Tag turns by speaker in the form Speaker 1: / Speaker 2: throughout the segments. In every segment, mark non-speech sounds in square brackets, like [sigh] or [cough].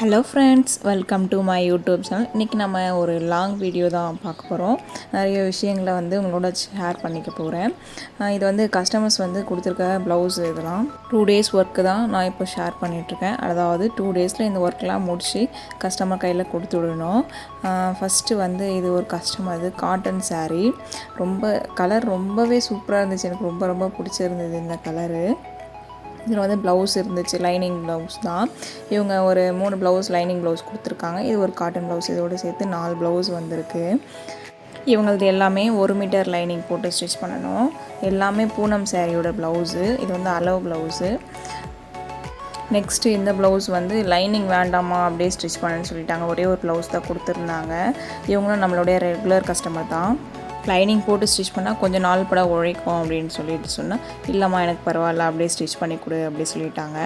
Speaker 1: Hello friends welcome to my YouTube channel இன்றைக்கி நம்ம ஒரு லாங் வீடியோ தான் பார்க்க போகிறோம் நிறைய விஷயங்களை வந்து உங்களோட ஷேர் பண்ணிக்க போகிறேன் இது வந்து கஸ்டமர்ஸ் வந்து கொடுத்துருக்க ப்ளவுஸ் இதெல்லாம். டூ டேஸ் ஒர்க்கு தான் நான் இப்போ ஷேர் பண்ணிகிட்ருக்கேன் அதாவது டூ டேஸில் இந்த ஒர்க்லாம் முடித்து கஸ்டமர் கையில் கொடுத்து விடணும். ஃபஸ்ட்டு வந்து இது ஒரு கஸ்டமர் இது காட்டன் சாரீ ரொம்ப கலர் ரொம்பவே சூப்பராக இருந்துச்சு. எனக்கு ரொம்ப ரொம்ப பிடிச்சிருந்தது இந்த கலரு இதில் வந்து ப்ளவுஸ் இருந்துச்சு லைனிங் ப்ளவுஸ் தான். இவங்க ஒரு மூணு ப்ளவுஸ் லைனிங் ப்ளவுஸ் கொடுத்துருக்காங்க. இது ஒரு காட்டன் ப்ளவுஸ் இதோடு சேர்த்து நாலு ப்ளவுஸ் வந்திருக்கு. இவங்களது எல்லாமே ஒரு மீட்டர் லைனிங் போட்டு ஸ்டிச் பண்ணணும். எல்லாமே பூனம் சேரீயோட ப்ளவுஸு இது வந்து அளவு ப்ளவுஸு நெக்ஸ்ட்டு இந்த ப்ளவுஸ் வந்து லைனிங் வேண்டாமா அப்படியே ஸ்டிச் பண்ணுன்னு சொல்லிட்டாங்க. ஒரே ஒரு ப்ளவுஸ் தான் கொடுத்துருந்தாங்க. இவங்களும் நம்மளுடைய ரெகுலர் கஸ்டமர் தான். லைனிங் போட்டு ஸ்டிச் பண்ணால் கொஞ்சம் நாள் பட உழைக்கும் அப்படின்னு சொல்லிட்டு சொன்னால் இல்லைம்மா எனக்கு பரவாயில்ல அப்படியே ஸ்டிச் பண்ணி கொடு அப்படி சொல்லிட்டாங்க.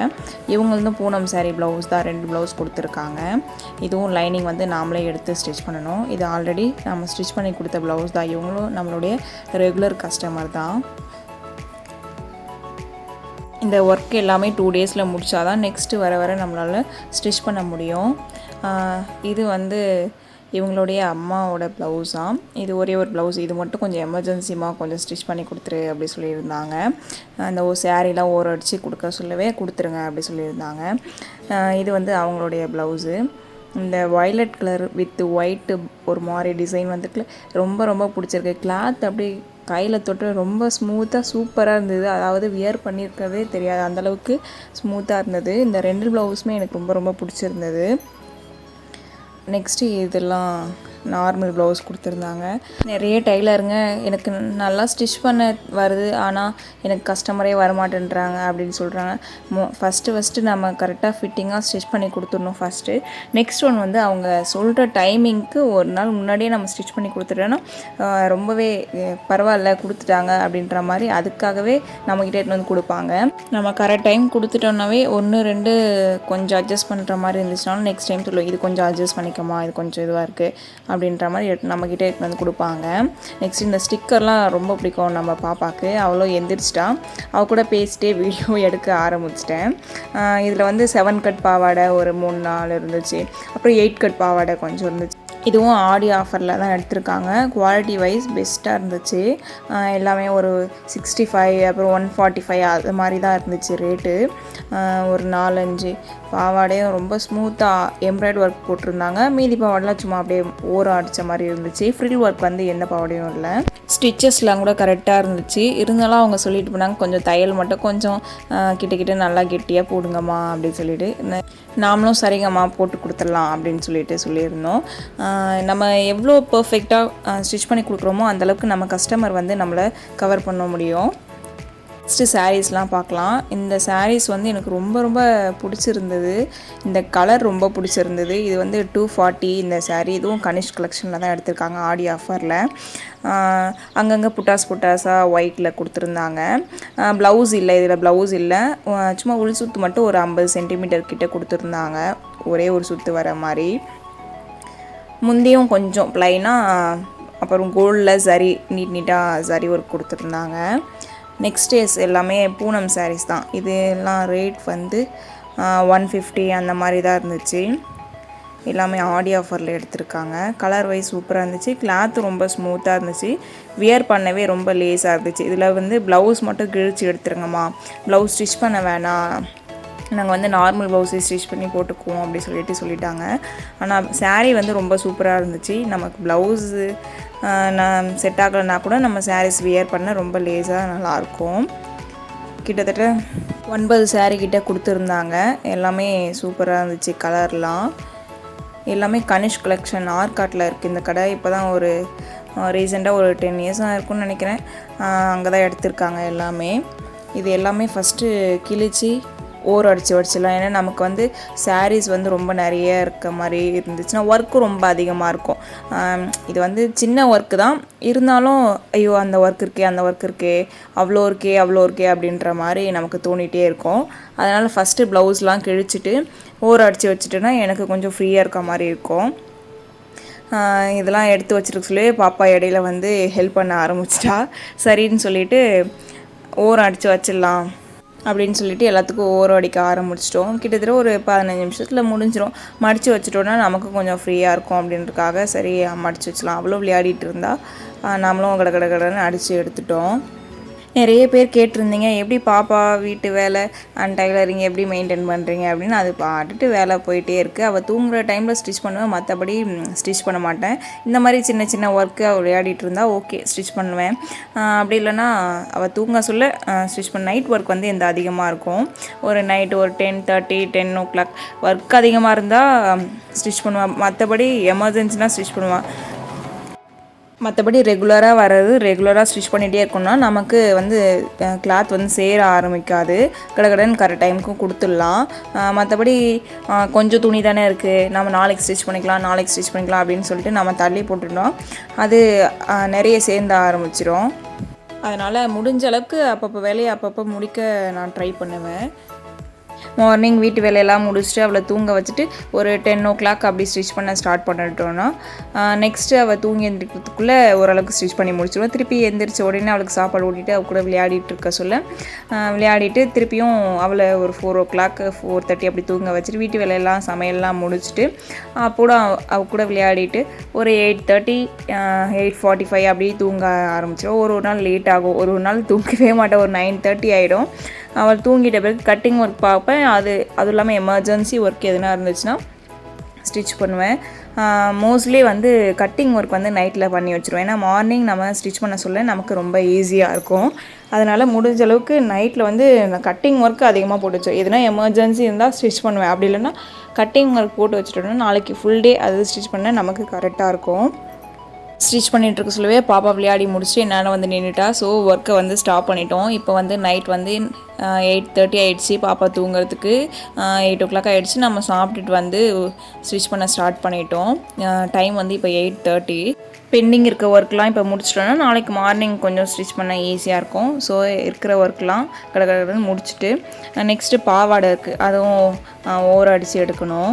Speaker 1: இவங்களும் பூனம் சாரீ ப்ளவுஸ் தான் ரெண்டு ப்ளவுஸ் கொடுத்துருக்காங்க. இதுவும் லைனிங் வந்து நாமளே எடுத்து ஸ்டிச் பண்ணணும். இது ஆல்ரெடி நம்ம ஸ்டிச் பண்ணி கொடுத்த ப்ளவுஸ் தான். இவங்களும் நம்மளுடைய ரெகுலர் கஸ்டமர் தான். இந்த ஒர்க் எல்லாமே டூ டேஸில் முடிச்சாதான் நெக்ஸ்ட்டு வர வர நம்மளால் ஸ்டிச் பண்ண முடியும். இது வந்து இவங்களுடைய அம்மாவோட ப்ளவுஸாம் இது ஒரே ஒரு ப்ளவுஸ் இது மட்டும் கொஞ்சம் எமர்ஜென்சிமா கொஞ்சம் ஸ்டிச் பண்ணி கொடுத்துரு அப்படி சொல்லியிருந்தாங்க. அந்த ஒரு சேரீலாம் ஓர அடித்து கொடுக்க சொல்லவே கொடுத்துருங்க அப்படி சொல்லியிருந்தாங்க. இது வந்து அவங்களுடைய ப்ளவுஸு இந்த வயலட் கலர் வித் ஒயிட்டு ஒரு மாதிரி டிசைன் வந்துட்டு ரொம்ப ரொம்ப பிடிச்சிருக்கு. கிளாத் அப்படி கையில் தொட்டு ரொம்ப ஸ்மூத்தாக சூப்பராக இருந்தது. அதாவது வியர் பண்ணியிருக்கவே தெரியாது. அந்தளவுக்கு ஸ்மூத்தாக இருந்தது. இந்த ரெண்டு ப்ளவுஸுமே எனக்கு ரொம்ப ரொம்ப பிடிச்சிருந்தது. நெக்ஸ்ட்டு இதெல்லாம் நார்மல் ப்ளவுஸ் கொடுத்துருந்தாங்க. நிறைய டைலருங்க எனக்கு நல்லா ஸ்டிச் பண்ண வருது. ஆனால் எனக்கு கஸ்டமரே வரமாட்டேன்றாங்க அப்படின்னு சொல்கிறாங்க மோ ஃபஸ்ட்டு ஃபஸ்ட்டு நம்ம கரெக்டாக ஃபிட்டிங்காக ஸ்டிச் பண்ணி கொடுத்துடணும் ஃபஸ்ட்டு நெக்ஸ்ட் ஒன் வந்து அவங்க சொல்கிற டைமிங்க்கு ஒரு நாள் முன்னாடியே நம்ம ஸ்டிச் பண்ணி கொடுத்துட்டோன்னா ரொம்பவே பரவாயில்ல கொடுத்துட்டாங்க அப்படின்ற மாதிரி அதுக்காகவே நம்மக்கிட்ட எடுத்துட்டு வந்து கொடுப்பாங்க. நம்ம கரெக்ட் டைம் கொடுத்துட்டோன்னாவே ஒன்று ரெண்டு கொஞ்சம் அட்ஜஸ்ட் பண்ணுற மாதிரி இருந்துச்சுனாலும் நெக்ஸ்ட் டைம் சொல்லுவோம் இது கொஞ்சம் அட்ஜஸ்ட் பண்ணிக்கோமா இது கொஞ்சம் இதுவாக இருக்குது அப்படின்ற மாதிரி எட் நம்மக்கிட்ட எடுத்து வந்து கொடுப்பாங்க. நெக்ஸ்ட் இந்த ஸ்டிக்கர்லாம் ரொம்ப பிடிக்கும் நம்ம பாப்பாக்கு. அவ்வளோ எந்திரிச்சிட்டா அவள் கூட பேசிட்டே வீடியோ [laughs] எடுக்க ஆரம்பிச்சிட்டேன். இதில் வந்து செவன் கட் பாவாடை ஒரு மூணு நாள் இருந்துச்சு. அப்புறம் எயிட் கட் பாவாடை கொஞ்சம் இருந்துச்சு. இதுவும் ஆடி ஆஃபரில் தான் எடுத்திருக்காங்க. குவாலிட்டி வைஸ் பெஸ்ட்டாக இருந்துச்சு. எல்லாமே ஒரு சிக்ஸ்டி ஃபைவ் அப்புறம் ஒன் ஃபார்ட்டி ஃபைவ் அது மாதிரி தான் இருந்துச்சு ரேட்டு ஒரு நாலஞ்சு பாவாடையும் ரொம்ப ஸ்மூத்தாக எம்ப்ராய்டு ஒர்க் போட்டிருந்தாங்க. மீதி பாவாடெலாம் சும்மா அப்படியே ஓரம் அடித்த மாதிரி இருந்துச்சு. ஃப்ரில் ஒர்க் வந்து எந்த பாவாடையும் இல்லை. ஸ்டிச்சஸ்லாம் கூட கரெக்டாக இருந்துச்சு. இருந்தாலும் அவங்க சொல்லிட்டு போனாங்க கொஞ்சம் தையல் மட்டும் கொஞ்சம் கிட்ட கிட்ட நல்லா கெட்டியாக போடுங்கம்மா அப்படின்னு சொல்லிட்டு. நாமளும் சரிங்கம்மா போட்டு கொடுத்துடலாம் அப்படின்னு சொல்லிட்டு சொல்லியிருந்தோம். நம்ம எவ்வளோ பர்ஃபெக்டாக ஸ்டிச் பண்ணி கொடுக்குறோமோ அந்தளவுக்கு நம்ம கஸ்டமர் வந்து நம்மளை கவர் பண்ண முடியும். நெக்ஸ்ட்டு சாரீஸ்லாம் பார்க்கலாம். இந்த சாரீஸ் வந்து எனக்கு ரொம்ப ரொம்ப பிடிச்சிருந்தது. இந்த கலர் ரொம்ப பிடிச்சிருந்தது. இது வந்து டூ ஃபார்ட்டி இந்த சாரீ இதுவும் கனிஷ் கலெக்ஷனில் தான் எடுத்திருக்காங்க ஆடி ஆஃபரில் அங்கங்கே புட்டாஸ் புட்டாஸாக ஒயிட்டில் கொடுத்துருந்தாங்க. ப்ளவுஸ் இல்லை இதில் ப்ளவுஸ் இல்லை. சும்மா உள் சுத்து மட்டும் ஒரு ஐம்பது சென்டிமீட்டர் கிட்டே கொடுத்துருந்தாங்க. ஒரே ஒரு சுத்து வர மாதிரி. முந்தியும் கொஞ்சம் ப்ளைனாக அப்புறம் கோல்டில் சரி நீட் நீட்டாக சரி ஒர்க் கொடுத்துருந்தாங்க. நெக்ஸ்ட் டேஸ் எல்லாமே பூனம் சாரீஸ் தான். இது எல்லாம் ரேட் வந்து ஒன் ஃபிஃப்டி அந்த மாதிரி தான் இருந்துச்சு. எல்லாமே ஆடி ஆஃபரில் எடுத்திருக்காங்க. கலர் வைஸ் சூப்பராக இருந்துச்சு. கிளாத் ரொம்ப ஸ்மூத்தாக இருந்துச்சு. வியர் பண்ணவே ரொம்ப லேஸாக இருந்துச்சு. இதில் வந்து ப்ளவுஸ் மட்டும் கிழிச்சு எடுத்துருங்கம்மா. ப்ளவுஸ் ஸ்டிச் பண்ண வேணாம். நாங்கள் வந்து நார்மல் ப்ளவுஸே ஸ்டிச் பண்ணி போட்டுக்குவோம் அப்படி சொல்லிட்டு சொல்லிட்டாங்க. ஆனால் saree வந்து ரொம்ப சூப்பராக இருந்துச்சு. நமக்கு ப்ளவுஸு நான் செட் ஆகலைன்னா கூட நம்ம சாரீஸ் வியர் பண்ண ரொம்ப லேஸாக நல்லாயிருக்கும். கிட்டத்தட்ட ஒன்பது சாரீ கிட்டே கொடுத்துருந்தாங்க. எல்லாமே சூப்பராக இருந்துச்சு கலர்லாம் எல்லாமே கனிஷ் கலெக்ஷன் ஆர்காட்டில் இருக்குது இந்த கடை. இப்போ தான் ஒரு ரீசெண்டாக ஒரு டென் இயர்ஸாக இருக்கும்னு நினைக்கிறேன். அங்கே தான் எடுத்திருக்காங்க எல்லாமே. இது எல்லாமே ஃபஸ்ட்டு கிழிச்சு ஓர் அடித்து வடிச்சிடலாம் ஏன்னா நமக்கு வந்து சாரீஸ் வந்து ரொம்ப நிறைய இருக்க மாதிரி இருந்துச்சுன்னா ஒர்க்கும் ரொம்ப அதிகமாக இருக்கும். இது வந்து சின்ன ஒர்க்கு தான். இருந்தாலும் ஐயோ அந்த ஒர்க் இருக்கே அந்த ஒர்க் இருக்கே அவ்வளோ இருக்கே அவ்வளோ இருக்கே அப்படின்ற மாதிரி நமக்கு தோணிகிட்டே இருக்கும். அதனால் ஃபஸ்ட்டு ப்ளவுஸ்லாம் கிழிச்சிட்டு ஓர் அடித்து வச்சுட்டேன்னா எனக்கு கொஞ்சம் ஃப்ரீயாக இருக்க மாதிரி இருக்கும். இதெல்லாம் எடுத்து வச்சிருக்க சொல்லி பாப்பா இடையில வந்து ஹெல்ப் பண்ண ஆரம்பிச்சிட்டா. சரின்னு சொல்லிட்டு ஓரம் அடித்து வச்சிடலாம். அப்படின்னு சொல்லிட்டு எல்லாத்துக்கும் ஓரம் அடிக்க ஆரம்பிச்சிட்டோம். கிட்டத்தட்ட ஒரு பதினஞ்சு நிமிஷத்தில் முடிஞ்சிடும் மடித்து வச்சுட்டோன்னா நமக்கு கொஞ்சம் ஃப்ரீயாக இருக்கும் அப்படின்றதுக்காக சரி மடித்து வச்சலாம் அவ்வளோ விளையாடிட்டு இருந்தால் நாமளும் கட கட கடன்னு அடித்து எடுத்துட்டோம். நிறைய பேர் கேட்டிருந்தீங்க எப்படி பாப்பா வீட்டு வேலை? அண்ட் டைலரிங் எப்படி மெயின்டைன் பண்ணுறீங்க அப்படின்னு அது பாட்டுட்டு வேலை போயிட்டே இருக்குது அவள் தூங்குற டைமில் ஸ்டிச் பண்ணுவேன். மற்றபடி ஸ்டிச் பண்ண மாட்டேன். இந்த மாதிரி சின்ன சின்ன ஒர்க்கு அவள் விளையாடிட்டு இருந்தால் ஓகே ஸ்டிச் பண்ணுவேன். அப்படி இல்லைன்னா அவள் தூங்க சொல்ல ஸ்டிச் பண்ண நைட் ஒர்க் வந்து எந்த அதிகமாக இருக்கும்? ஒரு நைட் ஒரு ten thirty ten o'clock work அதிகமாக இருந்தால் ஸ்டிச் பண்ணுவேன் மற்றபடி எமர்ஜென்சினா ஸ்டிச் பண்ணுவேன் மற்றபடி ரெகுலராக வர்றது ரெகுலராக ஸ்டிச் பண்ணிகிட்டே இருக்கணும்னா நமக்கு வந்து கிளாத் வந்து சேர ஆரம்பிக்காது. கடகடன்னு கரெக்ட் டைமுக்கும் கொடுத்துடலாம். மற்றபடி கொஞ்சம் துணி தானே இருக்குது நம்ம நாளைக்கு ஸ்டிச் பண்ணிக்கலாம் நாளைக்கு ஸ்டிச் பண்ணிக்கலாம் அப்படின்னு சொல்லிட்டு நம்ம தள்ளி போட்டுட்டோம் அது நிறைய சேர்ந்த ஆரம்பிச்சிடும் அதனால் முடிஞ்ச அளவுக்கு அப்பப்போ வேலையை அப்பப்போ முடிக்க நான் ட்ரை பண்ணுவேன். மார்னிங் வீட்டு வேலையெல்லாம் முடிச்சுட்டு அவளை தூங்க வச்சுட்டு ஒரு டென் ஓ கிளாக் அப்படி ஸ்டிச் பண்ண ஸ்டார்ட் பண்ணிட்டோன்னா நெக்ஸ்ட்டு அவள் தூங்கி எழுந்திரிக்கிறதுக்குள்ளே ஓரளவுக்கு ஸ்டிச் பண்ணி முடிச்சிடுவோம் திருப்பி எந்திரிச்ச உடனே அவளுக்கு சாப்பாடு ஊட்டிட்டு அவள் கூட விளையாடிட்டு இருக்க சொல்ல. விளையாடிட்டு திருப்பியும் அவளை ஒரு four o'clock four thirty அப்படி தூங்க வச்சுட்டு வீட்டு வேலையெல்லாம் சமையல்லாம் முடிச்சுட்டு அப்போட அவ கூட விளையாடிட்டு ஒரு eight thirty eight forty five அப்படி தூங்க ஆரம்பிச்சிடும் ஒரு ஒரு நாள் லேட் ஆகும். ஒரு ஒரு நாள் தூங்கவே மாட்டேன் ஒரு நைன் தேர்ட்டி ஆகிடும் அவள் தூங்கிட்ட பிறகு கட்டிங் ஒர்க் பார்ப்பேன். அது அதுவும் இல்லாமல் எமர்ஜென்சி ஒர்க் எதுனா இருந்துச்சுன்னா ஸ்டிச் பண்ணுவேன். மோஸ்ட்லி வந்து கட்டிங் ஒர்க் வந்து நைட்டில் பண்ணி வச்சுருவேன். ஏன்னா மார்னிங் நம்ம ஸ்டிச் பண்ண சொல்ல நமக்கு ரொம்ப ஈஸியாக இருக்கும். அதனால் முடிஞ்ச அளவுக்கு நைட்டில் வந்து நான் கட்டிங் ஒர்க்கு அதிகமாக போட்டு வச்சு எதுனா எமர்ஜென்சி இருந்தால் ஸ்டிச் பண்ணுவேன். அப்படி இல்லைன்னா கட்டிங் ஒர்க் போட்டு வச்சுட்டோம்னா நாளைக்கு ஃபுல் டே அது ஸ்டிச் பண்ண நமக்கு கரெக்டாக இருக்கும். ஸ்டிச் பண்ணிகிட்டு இருக்க சொல்லவே பாப்பா விளையாடி முடிச்சுட்டு என்னால் வந்து நின்றுட்டா ஸோ ஒர்க்கை வந்து ஸ்டாப் பண்ணிட்டோம். இப்போ வந்து நைட் வந்து எயிட் தேர்ட்டி ஆகிடுச்சு பாப்பா தூங்குறதுக்கு. எயிட் ஓ கிளாக் ஆகிடுச்சு நம்ம சாப்பிட்டுட்டு வந்து ஸ்டிச் பண்ண ஸ்டார்ட் பண்ணிட்டோம். டைம் வந்து இப்போ எயிட் தேர்ட்டி பெண்டிங் இருக்க ஒர்க்லாம் இப்போ முடிச்சிட்டோன்னா நாளைக்கு மார்னிங் கொஞ்சம் ஸ்டிச் பண்ண ஈஸியாக இருக்கும். ஸோ இருக்கிற ஒர்க்லாம் கடை கடைன்னு முடிச்சுட்டு நெக்ஸ்ட்டு பாவாடை இருக்குது அதுவும் ஓரம் அடித்து எடுக்கணும்.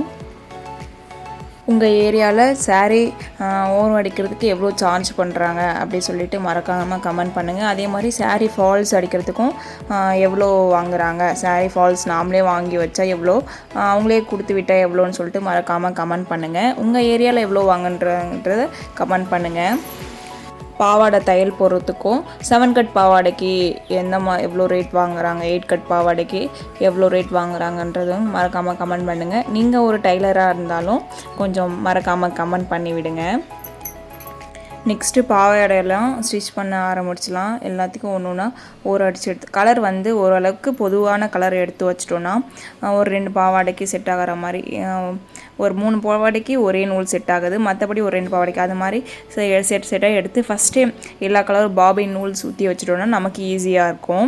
Speaker 1: உங்கள் ஏரியாவில் saree ஓரம் அடிக்கிறதுக்கு எவ்வளோ சார்ஜ் பண்ணுறாங்க அப்படி சொல்லிட்டு மறக்காமல் கமெண்ட் பண்ணுங்கள் அதே மாதிரி saree ஃபால்ஸ் அடிக்கிறதுக்கும் எவ்வளோ வாங்குகிறாங்க saree ஃபால்ஸ் நாமளே வாங்கி வச்சா எவ்வளோ? அவங்களே கொடுத்து விட்டால் எவ்வளோன்னு சொல்லிட்டு மறக்காமல் கமெண்ட் பண்ணுங்கள் உங்கள் ஏரியாவில் எவ்வளோ வாங்குன்றத கமெண்ட் பண்ணுங்கள் பாவாடை தையல் போடுறதுக்கும் செவன் கட் பாவாடைக்கு எந்த மா எவ்வளோ ரேட் வாங்குகிறாங்க எயிட் கட் பாவாடைக்கு எவ்வளோ ரேட் வாங்குறாங்கன்றதும் மறக்காமல் கமெண்ட் பண்ணுங்கள் நீங்கள் ஒரு டைலராக இருந்தாலும் கொஞ்சம் மறக்காமல் கமெண்ட் பண்ணி விடுங்க நெக்ஸ்ட்டு பாவாடையெல்லாம் ஸ்டிச் பண்ண ஆரம்பிச்சிடலாம். எல்லாத்துக்கும் ஒன்று ஒன்றா ஒரு அடிச்சு எடுத்து கலர் வந்து ஓரளவுக்கு பொதுவான கலர் எடுத்து வச்சிட்டோன்னா ஒரு ரெண்டு பாவாடைக்கு செட் ஆகிற மாதிரி ஒரு மூணு பாவாடைக்கு ஒரே நூல் செட் ஆகுது. மற்றபடி ஒரு ரெண்டு பாவாடைக்கு அது மாதிரி செட் செட்டாக எடுத்து ஃபஸ்ட்டே எல்லா கலரும் பாபின் நூல் சுற்றி வச்சுட்டோன்னா நமக்கு ஈஸியாக இருக்கும்.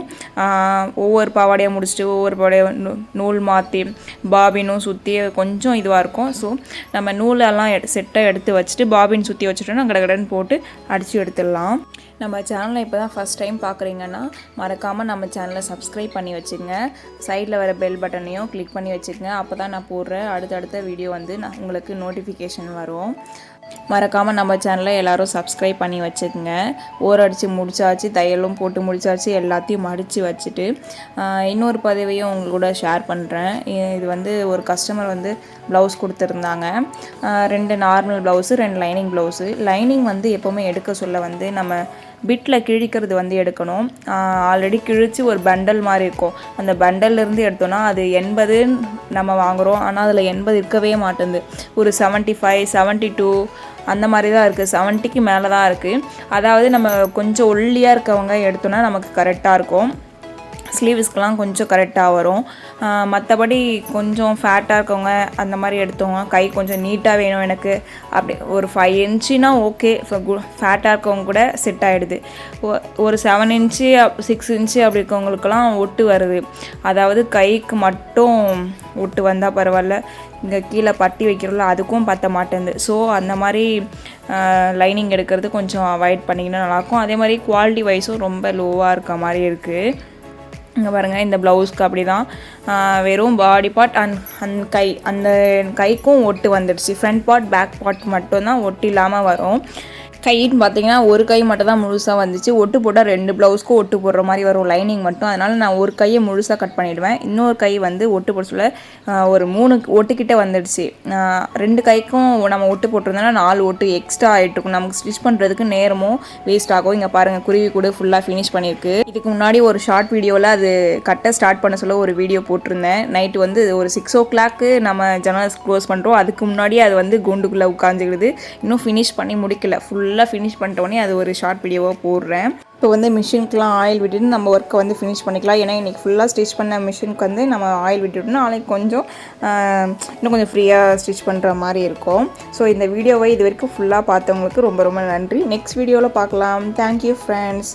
Speaker 1: ஒவ்வொரு பாவாடையாக முடிச்சுட்டு ஒவ்வொரு பாவாடையை நூல் மாற்றி பாபினும் சுற்றி கொஞ்சம் இதுவாக இருக்கும். ஸோ நம்ம நூலெல்லாம் எடு செட்டாக எடுத்து வச்சுட்டு பாபின் சுற்றி வச்சுட்டோன்னா கடகடன்னு போட்டு அடித்து எடுத்துடலாம். நம்ம சேனலை இப்போ தான் ஃபஸ்ட் டைம் பார்க்குறீங்கன்னா மறக்காமல் நம்ம சேனலை சப்ஸ்கிரைப் பண்ணி வச்சுங்க. சைடில் வர பெல் பட்டனையும் கிளிக் பண்ணி வச்சுக்கங்க அப்போ தான் நான் போடுற அடுத்தடுத்த வீடியோ வந்து வந்து நான் உங்களுக்கு நோட்டிஃபிகேஷன் வரும். மறக்காமல் நம்ம சேனலை எல்லோரும் சப்ஸ்கிரைப் பண்ணி வச்சுக்கோங்க. அடித்து முடிச்சாச்சு தையலும் போட்டு முடிச்சாச்சு எல்லாத்தையும் மடித்து வச்சுட்டு இன்னொரு பதவியும் உங்க கூட ஷேர் பண்ணுறேன் இது வந்து ஒரு கஸ்டமர் வந்து ப்ளவுஸ் கொடுத்துருந்தாங்க. ரெண்டு நார்மல் ப்ளவுஸு ரெண்டு லைனிங் ப்ளவுஸு லைனிங் வந்து எப்போவுமே எடுக்க சொல்ல வந்து நம்ம பிட்டில் கிழிக்கிறது வந்து எடுக்கணும். ஆல்ரெடி கிழிச்சு ஒரு பண்டல் மாதிரி இருக்கும். அந்த பண்டல்லேருந்து எடுத்தோன்னா அது எண்பது நம்ம வாங்குகிறோம் ஆனால் அதில் எண்பது இருக்கவே மாட்டேங்குது. ஒரு செவன்ட்டி ஃபைவ் செவன்ட்டி டூ அந்த மாதிரி தான் இருக்குது செவன்ட்டிக்கு மேலே தான் இருக்குது அதாவது நம்ம கொஞ்சம் ஒல்லியாக இருக்கவங்க எடுத்தோன்னா நமக்கு கரெக்டாக இருக்கும். ஸ்லீவ்ஸ்க்கெலாம் கொஞ்சம் கரெக்டாக வரும். மற்றபடி கொஞ்சம் ஃபேட்டாக இருக்கவங்க அந்த மாதிரி எடுத்தவங்க கை கொஞ்சம் நீட்டாக வேணும் எனக்கு. அப்படி ஒரு ஃபைவ் இன்ச்சுனா ஓகே ஃபேட்டாக இருக்கவங்க கூட செட் ஆகிடுது ஒரு செவன் இன்ச்சு சிக்ஸ் இன்ச்சு அப்படி இருக்கவங்களுக்கெல்லாம் ஒட்டு வருது. அதாவது கைக்கு மட்டும் ஒட்டு வந்தால் பரவாயில்ல. இங்கே கீழே பட்டி வைக்கிறோம்ல அதுக்கும் பத்த மாட்டேங்குது. ஸோ அந்த மாதிரி லைனிங் எடுக்கிறது கொஞ்சம் அவாய்ட் பண்ணிங்கன்னா நல்லாயிருக்கும். அதே மாதிரி குவாலிட்டி வைஸும் ரொம்ப லோவாக இருக்க மாதிரி இருக்குது இங்கே பாருங்கள் இந்த ப்ளவுஸ்க்கு அப்படி தான் வெறும் பாடி பார்ட் அண்ட் அந்த கை அந்த கைக்கும் ஒட்டு வந்துடுச்சு. ஃப்ரண்ட் பார்ட் பேக் பார்ட் மட்டும்தான் ஒட்டு இல்லாமல் வரும். கைன்னு பார்த்தீங்கன்னா ஒரு கை மட்டும் தான் முழுசாக வந்துச்சு. ஒட்டு போட்டால் ரெண்டு ப்ளவுஸ்க்கும் ஒட்டு போடுற மாதிரி வரும் லைனிங் மட்டும். அதனால் நான் ஒரு கையை முழுசாக கட் பண்ணிவிடுவேன் இன்னொரு கை வந்து ஒட்டு போட சொல்ல ஒரு மூணு ஒட்டுக்கிட்ட வந்துடுச்சு. ரெண்டு கைக்கும் நம்ம ஒட்டு போட்டிருந்தோம்னா நாலு ஒட்டு எக்ஸ்ட்ரா ஆகிட்டு இருக்கும் நமக்கு ஸ்டிச் பண்ணுறதுக்கு நேரமும் வேஸ்ட் ஆகும். இங்கே பாருங்கள் குருவி கூட ஃபுல்லாக ஃபினிஷ் பண்ணியிருக்கு. இதுக்கு முன்னாடி ஒரு ஷார்ட் வீடியோவில் அது கட்ட ஸ்டார்ட் பண்ண சொல்ல ஒரு வீடியோ போட்டிருந்தேன். நைட்டு வந்து ஒரு சிக்ஸ் ஓ கிளாக்கு நம்ம ஜன்னல்ஸ் க்ளோஸ் பண்ணுறோம் அதுக்கு முன்னாடி அது வந்து குண்டுக்குள்ளே உட்காந்துக்கிடுது இன்னும் ஃபினிஷ் பண்ணி முடிக்கல. ஃபுல்லாக ஃபுல்லாக ஃபினிஷ் பண்ணிட்டோடனே அது ஒரு ஷார்ட் வீடியோவாக போடுறேன். இப்போ வந்து மிஷினுக்குலாம் ஆயில் விட்டுட்டு நம்ம ஒர்க்கை வந்து ஃபினிஷ் பண்ணிக்கலாம். ஏன்னா இன்றைக்கி ஃபுல்லாக ஸ்டிச் பண்ண மிஷினுக்கு வந்து நம்ம ஆயில் விட்டுட்டோம்னா நாளைக்கு கொஞ்சம் இன்னும் கொஞ்சம் ஃப்ரீயாக ஸ்டிச் பண்ணுற மாதிரி இருக்கும். ஸோ இந்த வீடியோவை இது வரைக்கும் ஃபுல்லாக பார்த்தவங்களுக்கு ரொம்ப ரொம்ப நன்றி. நெக்ஸ்ட் வீடியோவில் பார்க்கலாம். Thank you friends